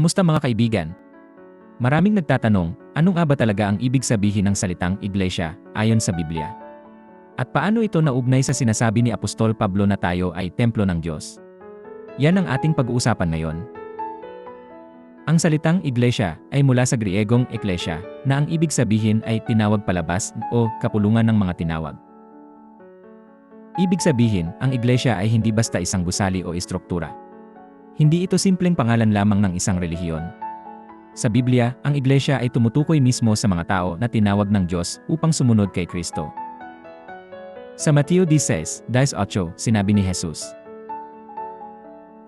Kumusta mga kaibigan? Maraming nagtatanong, ano nga ba talaga ang ibig sabihin ng salitang iglesia ayon sa Biblia? At paano ito naugnay sa sinasabi ni Apostol Pablo na tayo ay templo ng Diyos? Yan ang ating pag-uusapan ngayon. Ang salitang iglesia ay mula sa Griegong eklesia na ang ibig sabihin ay tinawag palabas o kapulungan ng mga tinawag. Ibig sabihin, ang iglesia ay hindi basta isang gusali o istruktura. Hindi ito simpleng pangalan lamang ng isang relihiyon. Sa Biblia, ang iglesia ay tumutukoy mismo sa mga tao na tinawag ng Diyos upang sumunod kay Kristo. Sa Mateo 16, 18, sinabi ni Jesus,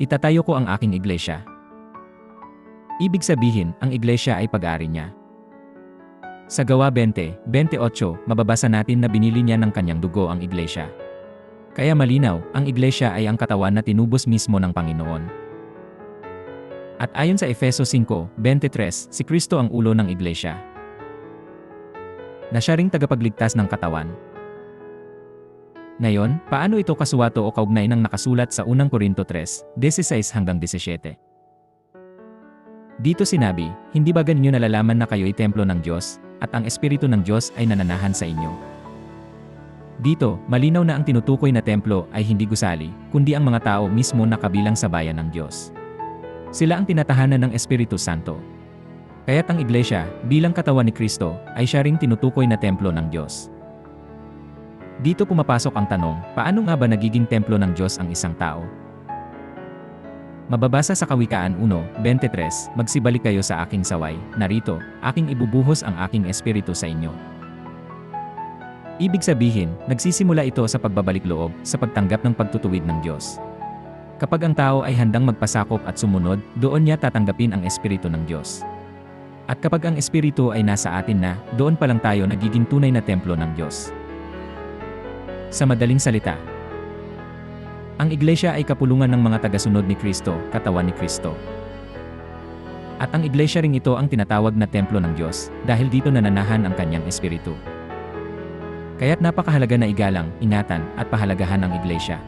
Itatayo ko ang aking iglesia. Ibig sabihin, ang iglesia ay pag-ari niya. Sa Gawa 20, 28, mababasa natin na binili niya ng kanyang dugo ang iglesia. Kaya malinaw, ang iglesia ay ang katawan na tinubos mismo ng Panginoon. At ayon sa Efeso 5:23, si Kristo ang ulo ng iglesia. Na siya ring tagapagligtas ng katawan. Ngayon, paano ito kasuwato o kaugnay ng nakasulat sa unang Korinto 3, 16 hanggang 17? Dito sinabi, hindi ba ganinyo nalalaman na kayo'y templo ng Diyos, at ang Espiritu ng Diyos ay nananahan sa inyo? Dito, malinaw na ang tinutukoy na templo ay hindi gusali, kundi ang mga tao mismo na kabilang sa bayan ng Diyos. Sila ang tinatahanan ng Espiritu Santo. Kaya't ang iglesia, bilang katawan ni Kristo, ay siya ring tinutukoy na templo ng Diyos. Dito pumapasok ang tanong, paano nga ba nagiging templo ng Diyos ang isang tao? Mababasa sa Kawikaan 1:23, Magsibalik kayo sa aking saway, narito, aking ibubuhos ang aking espiritu sa inyo. Ibig sabihin, nagsisimula ito sa pagbabalik loob, sa pagtanggap ng pagtutuwid ng Diyos. Kapag ang tao ay handang magpasakop at sumunod, doon niya tatanggapin ang espiritu ng Diyos. At kapag ang espiritu ay nasa atin na, doon pa lang tayo nagiging tunay na templo ng Diyos. Sa madaling salita, ang iglesia ay kapulungan ng mga tagasunod ni Kristo, katawan ni Kristo. At ang iglesia ring ito ang tinatawag na templo ng Diyos dahil dito nananahan ang kanyang espiritu. Kaya't napakahalaga na igalang, ingatan at pahalagahan ang iglesia.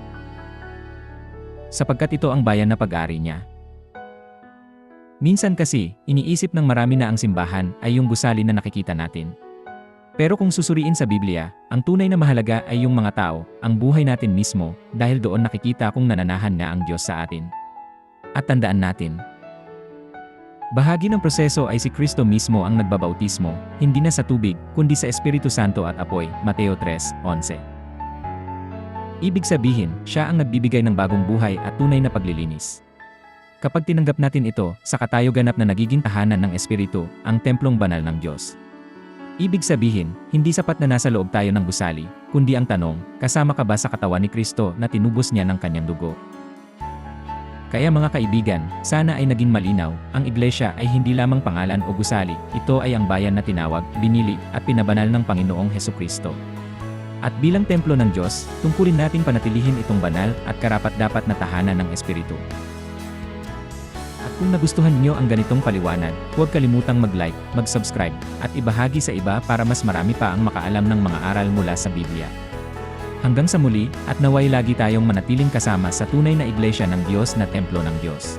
Sapagkat ito ang bayan na pag-ari niya. Minsan kasi, iniisip ng marami na ang simbahan ay yung gusali na nakikita natin. Pero kung susuriin sa Biblia, ang tunay na mahalaga ay yung mga tao, ang buhay natin mismo, dahil doon nakikita kung nananahan nga ang Diyos sa atin. At tandaan natin, bahagi ng proseso ay si Kristo mismo ang nagbabautismo, hindi na sa tubig, kundi sa Espiritu Santo at apoy, Mateo 3:11. Ibig sabihin, siya ang nagbibigay ng bagong buhay at tunay na paglilinis. Kapag tinanggap natin ito, saka tayo ganap na nagiging tahanan ng Espiritu, ang templong banal ng Diyos. Ibig sabihin, hindi sapat na nasa loob tayo ng gusali, kundi ang tanong, kasama ka ba sa katawan ni Kristo na tinubos niya ng kanyang dugo? Kaya mga kaibigan, sana ay naging malinaw, ang iglesia ay hindi lamang pangalan o gusali, ito ay ang bayan na tinawag, binili, at pinabanal ng Panginoong Heso Kristo. At bilang templo ng Diyos, tungkulin nating panatilihin itong banal at karapat-dapat na tahanan ng Espiritu. At kung nagustuhan niyo ang ganitong paliwanag, huwag kalimutang mag-like, mag-subscribe, at ibahagi sa iba para mas marami pa ang makaalam ng mga aral mula sa Biblia. Hanggang sa muli, at naway lagi tayong manatiling kasama sa tunay na iglesia ng Diyos na templo ng Diyos.